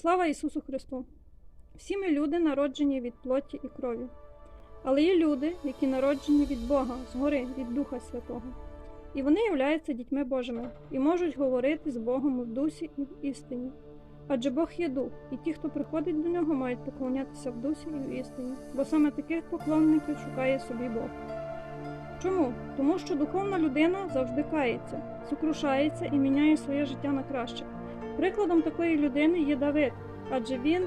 Слава Ісусу Христу! Всі ми люди народжені від плоті і крові. Але є люди, які народжені від Бога, згори, від Духа Святого. І вони являються дітьми Божими і можуть говорити з Богом в дусі і в істині. Адже Бог є дух, і ті, хто приходить до нього, мають поклонятися в дусі і в істині, бо саме таких поклонників шукає собі Бог. Чому? Тому що духовна людина завжди кається, сокрушається і міняє своє життя на краще. Прикладом такої людини є Давид, адже він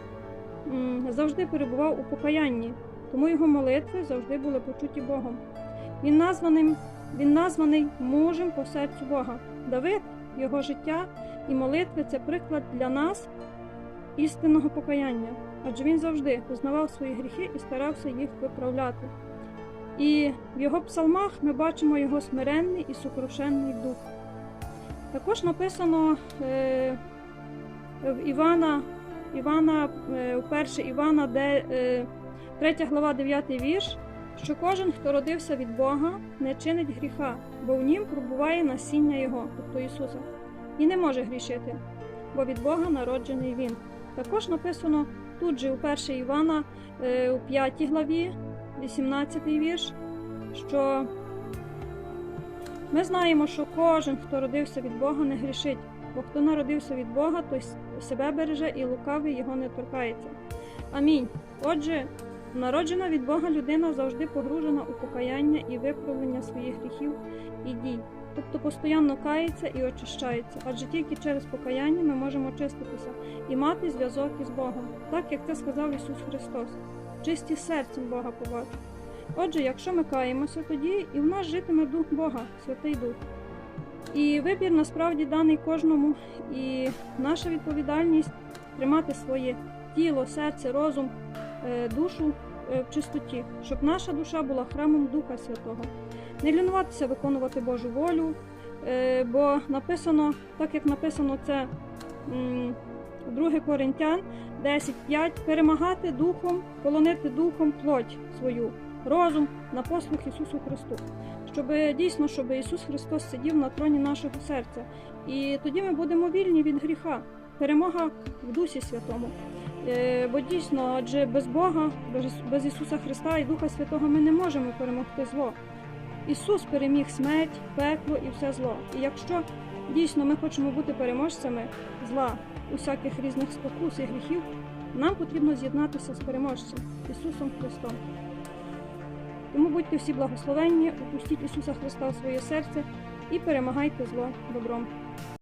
завжди перебував у покаянні, тому його молитви завжди були почуті Богом. Він названий, він названий мужем по серцю Бога. Давид, його життя і молитви це приклад для нас істинного покаяння, адже він завжди визнавав свої гріхи і старався їх виправляти. І в його псалмах ми бачимо його смиренний і сокрушенний дух. Також написано е, в Івана, Івана е, у 1 Івана, де е, 3 глава 9 вірш, що кожен, хто родився від Бога, не чинить гріха, бо в нім пробуває насіння Його, тобто Ісуса, і не може грішити, бо від Бога народжений Він. Також написано тут же у 1 Івана е, у 5 главі, 18 вірш, що ми знаємо, що кожен, хто родився від Бога, не грішить, бо хто народився від Бога, той себе береже і лукавий його не торкається. Амінь. Отже, народжена від Бога людина завжди погружена у покаяння і виправлення своїх гріхів і дій, тобто постійно кається і очищається, адже тільки через покаяння ми можемо очиститися і мати зв'язок із Богом, так як це сказав Ісус Христос. Чисті серцем Бога побачу. Отже, якщо ми каємося, тоді і в нас житиме Дух Бога, Святий Дух. І вибір насправді даний кожному, і наша відповідальність тримати своє тіло, серце, розум, е, душу е, в чистоті, щоб наша душа була храмом Духа Святого. Не лінуватися виконувати Божу волю, е, бо написано, так як написано це м, у 2 Коринтян 10.5, перемагати духом, полонити духом плоть свою, розум на послух Ісусу Христу. Щоб дійсно, щоб Ісус Христос сидів на троні нашого серця. І тоді ми будемо вільні від гріха. Перемога в Дусі Святому. Е, Бо дійсно, адже без Бога, без, Ісуса Христа і Духа Святого ми не можемо перемогти зло. Ісус переміг смерть, пекло і все зло. І якщо дійсно ми хочемо бути переможцями зла, усяких різних спокус і гріхів, нам потрібно з'єднатися з переможцем Ісусом Христом. Тому будьте всі благословенні, опустіть Ісуса Христа в своє серце і перемагайте зло добром.